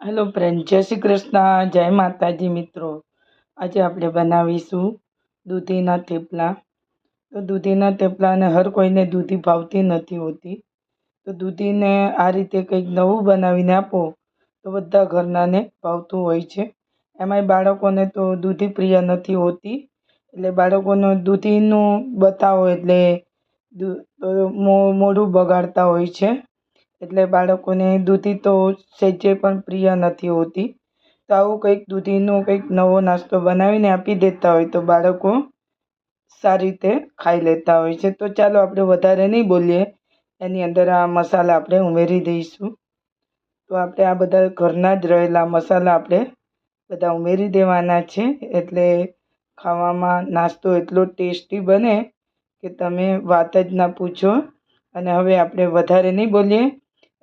Hello friend જય શ્રી કૃષ્ણ, જય માતાજી મિત્રો. આજે આપણે બનાવીશું દૂધીના થેપલા. તો દૂધીના થેપલાને હર કોઈને દૂધી ભાવતી નથી હોતી. તો દૂધીને આ રીતે કંઈક નવું બનાવીને આપો, તો બધા ઘરનાને ભાવતું હોય છે. એમાંય બાળકોને તો દૂધી પ્રિય નથી હોતી. એટલે બાળકોનો દૂધીનું બતાવો એટલે મોઢું બગાડતા હોય છે. એટલે બાળકોને દૂધી તો સહેજે પણ પ્રિય નથી હોતી. તો આવું કંઈક દૂધીનો કંઈક નવો નાસ્તો બનાવીને આપી દેતા હોય તો બાળકો સારી રીતે ખાઈ લેતા હોય છે. તો ચાલો આપણે વધારે નહીં બોલીએ. એની અંદર આ મસાલા આપણે ઉમેરી દઈશું. તો આપણે આ બધા ઘરના જ રહેલા મસાલા આપણે બધા ઉમેરી દેવાના છે. એટલે ખાવામાં નાસ્તો એટલો ટેસ્ટી બને કે તમે વાત જ ના પૂછો. અને હવે આપણે વધારે નહીં બોલીએ.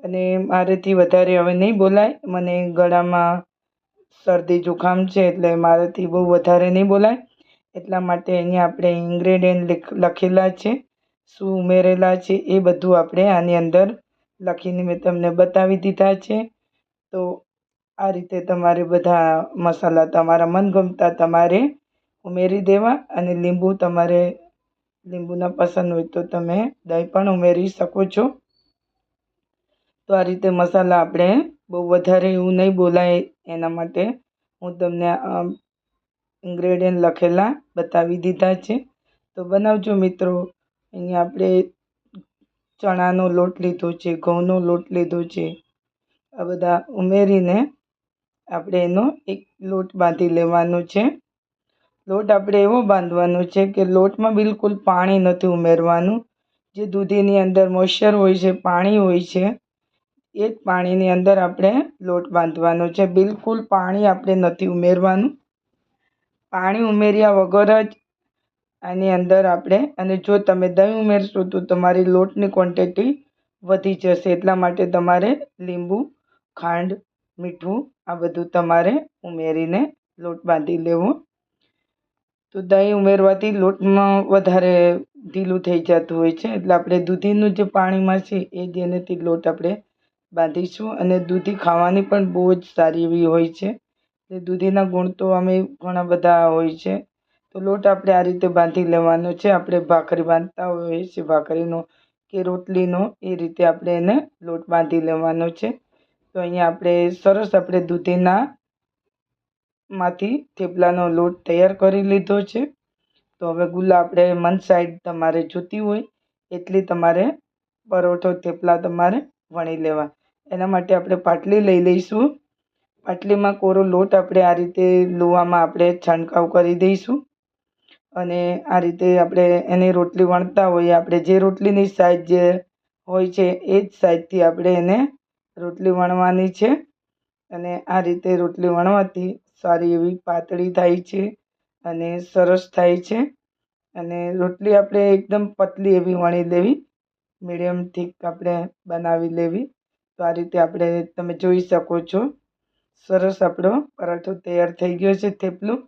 અને મારેથી વધારે હવે નહીં બોલાય. મને ગળામાં શરદી જુખામ છે એટલે મારાથી બહુ વધારે નહીં બોલાય. એટલા માટે અહીંયા આપણે ઇન્ગ્રેડિયન્ટ લખેલા છે, શું ઉમેરેલા છે એ બધું આપણે આની અંદર લખીને મેં તમને બતાવી દીધા છે. તો આ રીતે તમારે બધા મસાલા તમારા મનગમતા તમારે ઉમેરી દેવા અને લીંબુ તમારે, લીંબુના પસંદ હોય તો તમે દહીં પણ ઉમેરી શકો છો. તો આ રીતે મસાલા આપણે બહુ વધારે એવું નહીં બોલાય એના માટે. હું તમને ઇન્ગ્રેડિયન્ટ લખેલા બતાવી દીધા છે. તો બનાવજો મિત્રો. અહીંયા આપણે ચણાનો લોટ લીધો છે, ઘઉંનો લોટ લીધો છે. આ બધા ઉમેરીને આપણે એનો એક લોટ બાંધી લેવાનો છે. લોટ આપણે એવો બાંધવાનો છે કે લોટમાં બિલકુલ પાણી નથી ઉમેરવાનું. જે દૂધીની અંદર મોઇશ્ચર હોય છે, પાણી હોય છે એ જ પાણીની અંદર આપણે લોટ બાંધવાનો છે. બિલકુલ પાણી આપણે નથી ઉમેરવાનું. પાણી ઉમેર્યા વગર જ આની અંદર આપણે, અને જો તમે દહીં ઉમેરશો તો તમારી લોટની ક્વોન્ટિટી વધી જશે. એટલા માટે તમારે લીંબુ, ખાંડ, મીઠું આ બધું તમારે ઉમેરીને લોટ બાંધી લેવો. તો દહીં ઉમેરવાથી લોટમાં વધારે ઢીલું થઈ જતું હોય છે. એટલે આપણે દૂધીનું જે પાણીમાં છે એ જ એનેથી લોટ આપણે બાંધીશું અને દૂધી ખાવાની પણ બહુ જ સારી એવી હોય છે. એટલે દૂધીના ગુણ તો અમે ઘણા બધા હોય છે. તો લોટ આપણે આ રીતે બાંધી લેવાનો છે. આપણે ભાખરી બાંધતા હોઈએ છીએ, ભાખરીનો કે રોટલીનો, એ રીતે આપણે એને લોટ બાંધી લેવાનો છે. તો અહીંયા આપણે સરસ આપણે દૂધીના માંથી થેપલાનો લોટ તૈયાર કરી લીધો છે. તો હવે ગુલા આપણે મન સાઈડ તમારે જોતી હોય, એટલી તમારે પરોઠો, થેપલા તમારે વણી લેવા. એના માટે આપણે પાટલી લઈ લઈશું. પાટલીમાં કોરો લોટ આપણે આ રીતે લોહામાં આપણે છંટકાવ કરી દઈશું. અને આ રીતે આપણે એની રોટલી વણતા હોઈએ આપણે જે રોટલીની સાઈઝ જે હોય છે, એ જ સાઈઝથી આપણે એને રોટલી વણવાની છે. અને આ રીતે રોટલી વણવાથી સારી એવી પાતળી થાય છે અને સરસ થાય છે. અને રોટલી આપણે એકદમ પતલી એવી વણી લેવી. મીડિયમ થીક આપણે બનાવી લેવી. તો આ રીતે આપણે તમે જોઈ શકો છો. સરસ આપણો પરાઠો તૈયાર થઈ ગયો છે થેપલું.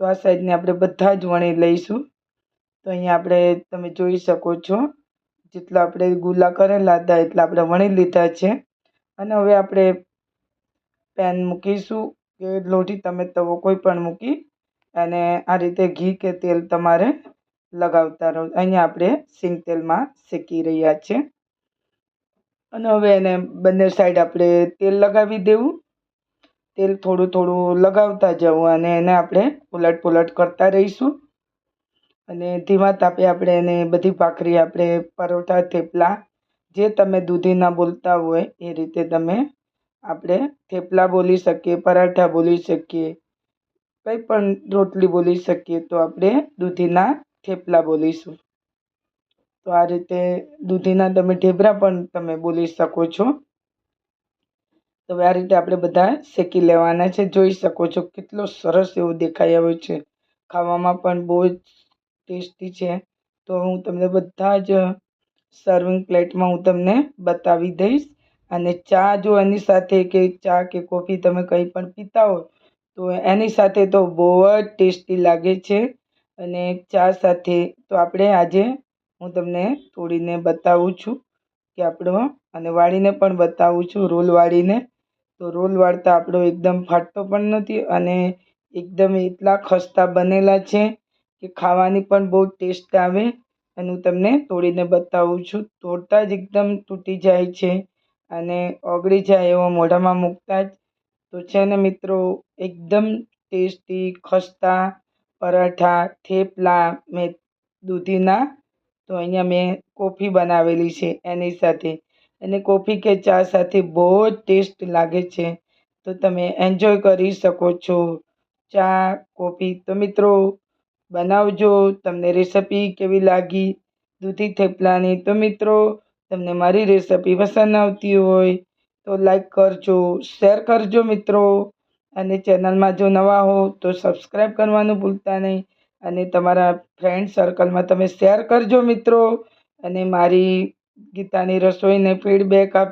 તો આ સાઈડને આપણે બધા જ વણી લઈશું. તો અહીંયા આપણે તમે જોઈ શકો છો, જેટલા આપણે ગુલા કરેલા હતા એટલા આપણે વણી લીધા છે. અને હવે આપણે પેન મૂકીશું કે લોટી તમે તવો કોઈ પણ મૂકી અને આ રીતે ઘી કે તેલ તમારે લગાવતા રહો. અહીંયા આપણે સિંગ તેલમાં શેકી રહ્યા છે. અને હવે એને બંને સાઈડ આપણે તેલ લગાવી દેવું. તેલ થોડું થોડું લગાવતા જવું અને એને આપણે ઉલટ પુલટ કરતા રહીશું. અને ધીમા તાપે આપણે એને બધી ભાખરી આપણે પરોઠા, થેપલા, જે તમે દૂધીના બોલતા હોય એ રીતે તમે આપણે થેપલા બોલી શકીએ, પરાઠા બોલી શકીએ, કંઈ પણ રોટલી બોલી શકીએ તો આપણે દૂધીના થેપલા બોલીશું. તો આ રીતે દૂધીના તમે ઢેબરા પણ તમે બોલી શકો છો. તો આ રીતે આપણે બધા શેકી લેવાના છે. જોઈ શકો છો કેટલો સરસ એવો દેખાઈ આવ્યો છે. ખાવામાં પણ બહુ જ ટેસ્ટી છે. તો હું તમને બધા જ સર્વિંગ પ્લેટમાં હું તમને બતાવી દઈશ. અને ચા જો એની સાથે કે ચા કે કોફી તમે કંઈ પણ પીતા હો, તો એની સાથે તો બહુ જ ટેસ્ટી લાગે છે. અને ચા સાથે તો આપણે આજે હું તમને તોડીને બતાવું છું કે આપણો, અને વાળીને પણ બતાવું છું, રોલ વાળીને. તો રોલ વાળતા આપણો એકદમ ફાટતો પણ નથી અને એકદમ એટલા ખસ્તા બનેલા છે કે ખાવાની પણ બહુ ટેસ્ટ આવે. અને હું તમને તોડીને બતાવું છું. તોડતા જ એકદમ તૂટી જાય છે અને ઓગળી જાય એવો મોઢામાં મૂકતા જ. તો છે ને મિત્રો, એકદમ ટેસ્ટી, ખસ્તા, પરાઠા, થેપલા, મેં દૂધીના તો અહીંયા મેં કોફી બનાવેલી છે એની સાથે. અને કોફી કે ચા સાથે બહુ જ ટેસ્ટ લાગે છે. તો તમે એન્જોય કરી શકો છો. ચા, કોફી તો મિત્રો બનાવજો, તમને રેસિપી કેવી લાગી? દૂધી થેપલાની તો મિત્રો તમને મારી રેસિપી પસંદ આવતી હોય તો લાઈક કરજો, શેર કરજો મિત્રો. અને ચેનલમાં જો નવા હો તો સબસ્ક્રાઈબ કરવાનું ભૂલતા નહીં. અને તમારા ફ્રેન્ડ સર્કલમાં તમે શેર કરજો મિત્રો. અને મારી ગીતાની રસોઈને ફીડબેક આપ